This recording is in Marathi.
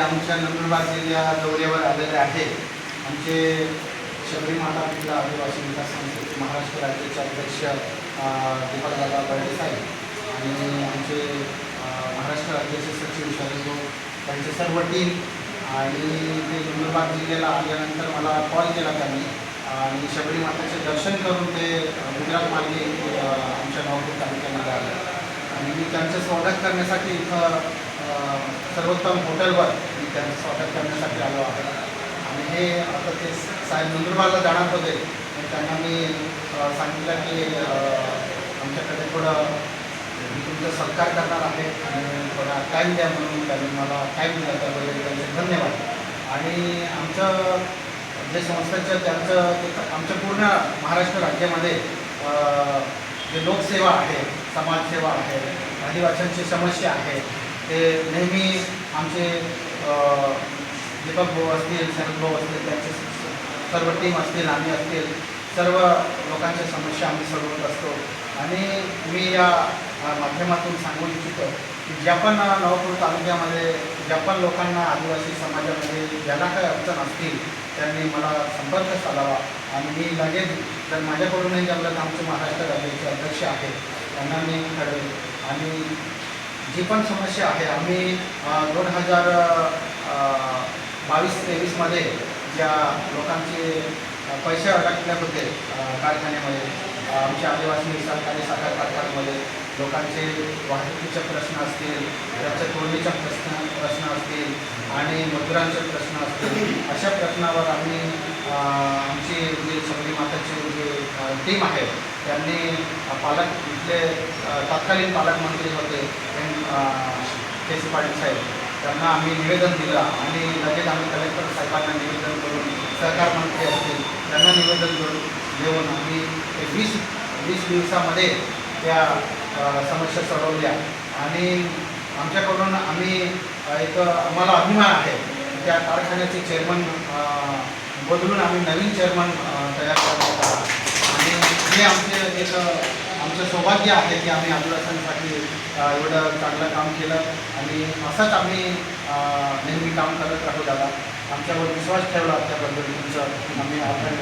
आज आमच्या नंदुरबार जिल्ह्या दौऱ्यावर आलेले आहे आमचे शबरी माता पिता आदिवासी विकास संस्थेचे महाराष्ट्र राज्याचे अध्यक्ष अं, दीपकदादा बर्डे साहेब आणि आमचे महाराष्ट्र राज्याचे सचिव शरद त्यांचे सर्व टीम आणि ते नंदुरबार जिल्ह्याला आल्यानंतर मला कॉल केला त्यांनी आणि शबरी माताचे दर्शन करून ते गुजरात मार्गे आमच्या नवापूर तालुक्यामध्ये आले. आणि मी त्यांचं स्वागत करण्यासाठी इथं सर्वोत्तम हॉटेलवर त्यांचं स्वागत करण्यासाठी आलो आहे आणि हे आता ते साहेब नंदुरबारला जाणार होते. त्यांना मी सांगितलं की आमच्याकडे थोडं तुमचं तुमचा सत्कार करणार आहे आणि थोडा टाईम द्या म्हणून त्यांनी मला टाईम दिला. त्याबद्दल त्यांचे धन्यवाद. आणि आमचं जे संस्थेचं त्यांचं आमच्या पूर्ण महाराष्ट्र राज्यामध्ये जे लोकसेवा आहे समाजसेवा आहे आदिवासींची समस्या आहे ते नेहमी आमचे दीपक भाऊ असतील शरद भाऊ असतील त्यांचे सर्व टीम असतील आम्ही असतील सर्व लोकांच्या समस्या आम्ही सोडवत असतो. आणि मी या माध्यमातून सांगू इच्छितो की ज्या पण नवपूर तालुक्यामध्ये ज्या पण लोकांना आदिवासी समाजामध्ये ज्यांना काही अडचण असतील त्यांनी मला संपर्क साधावा. आणि मी लगेच जर माझ्याकडूनही जमलं तर आमचे महाराष्ट्र राज्याचे अध्यक्ष आहेत त्यांना मी कळवेल आणि जी पण समस्या आहे आम्ही दोन हजार बावीस तेवीसमध्ये ज्या लोकांचे पैसे अडकले होते कारखान्यामध्ये आमच्या आदिवासी सरकारी साखर कारखान्यामध्ये लोकांचे वाहतुकीचे प्रश्न असतील त्यांच्या तोडणीचे प्रश्न प्रश्न असतील आणि मजुरांचे प्रश्न असतील अशा प्रश्नावर आम्ही आमची जी सगळी माताची जी टीम आहे त्यांनी पालक इथले तत्कालीन पालकमंत्री होते एम के सी पाटील साहेब. त्यांना आम्ही निवेदन दिलं आणि लगेच आम्ही कलेक्टर साहेबांना निवेदन करून सहकार मंत्री असतील त्यांना निवेदन करून देऊन आम्ही ते वीस वीस दिवसामध्ये त्या समस्या सोडवल्या. आणि आमच्याकडून आम्ही एक आम्हाला अभिमान आहे त्या कारखान्याचे चेअरमन बदलून आम्ही नवीन चेअरमन तयार करण्यात आला. हे आमचे एक आमचं सौभाग्य आहे की आम्ही आदिवासांसाठी एवढं चांगलं काम केलं आणि असंच आम्ही नेहमी काम करत राहू दादा. आमच्यावर विश्वास ठेवला त्याबद्दल तुमचं. आम्ही आभार